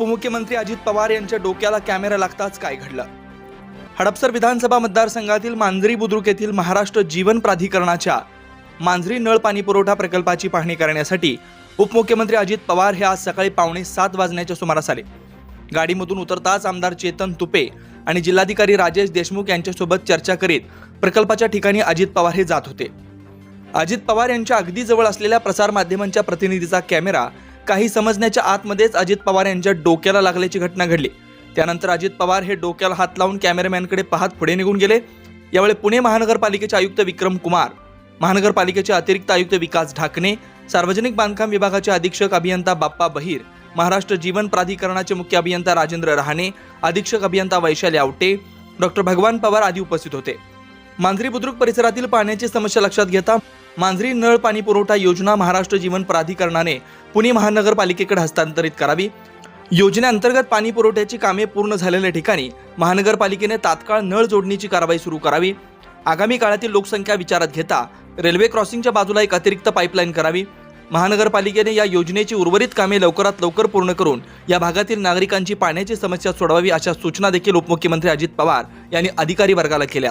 उपमुख्यमंत्री अजित पवार यांच्या डोक्याला कॅमेरा लागताच काय घडलं? हडपसर विधानसभा मतदारसंघातील मांजरी बुद्रुक येथील महाराष्ट्र जीवन प्राधिकरणाच्या मांजरी नळ पाणी पुरवठा प्रकल्पाची पाहणी करण्यासाठी उपमुख्यमंत्री अजित पवार हे आज सकाळी पावणे सात वाजण्याच्या सुमारास आले. गाडीमधून उतरताच आमदार चेतन तुपे आणि जिल्हाधिकारी राजेश देशमुख यांच्यासोबत चर्चा करीत प्रकल्पाच्या ठिकाणी अजित पवार हे जात होते. अजित पवार यांच्या अगदी जवळ असलेल्या प्रसारमाध्यमांच्या प्रतिनिधीचा कॅमेरा काही समजण्याच्या आतमध्येच अजित पवार यांच्या डोक्याला लागल्याची घटना घडली. त्यानंतर अजित पवार हे डोक्याला हात लावून कॅमेरामॅनकडे पाहत पुढे निघून गेले. यावेळी पुणे महानगरपालिकेचे आयुक्त विक्रम कुमार महानगरपालिकेचे अतिरिक्त आयुक्त विकास ढाकणे सार्वजनिक बांधकाम विभागाचे अधीक्षक अभियंता बाप्पा बहिर महाराष्ट्र जीवन प्राधिकरणाचे मुख्य अभियंता राजेंद्र रहाणे अधीक्षक अभियंता वैशाली आवटे डॉक्टर भगवान पवार आदी उपस्थित होते. मांजरी बुद्रुक परिसरातील पाण्याची समस्या लक्षात घेता मांजरी नळ पाणी पुरवठा योजना महाराष्ट्र जीवन प्राधिकरणाने पुणे महानगरपालिकेकडे हस्तांतरित करावी. योजनेअंतर्गत पाणी पुरवठ्याची कामे पूर्ण झालेल्या ठिकाणी महानगरपालिकेने तात्काळ नळ जोडणीची कारवाई सुरू करावी. आगामी काळातील लोकसंख्या विचारात घेता रेल्वे क्रॉसिंगच्या बाजूला एक अतिरिक्त पाईपलाईन करावी. महानगरपालिकेने या योजनेची उर्वरित कामे लवकरात लवकर पूर्ण करून या भागातील नागरिकांची पाण्याची समस्या सोडवावी अशा सूचना देखील उपमुख्यमंत्री अजित पवार यांनी अधिकारी वर्गाला केल्या.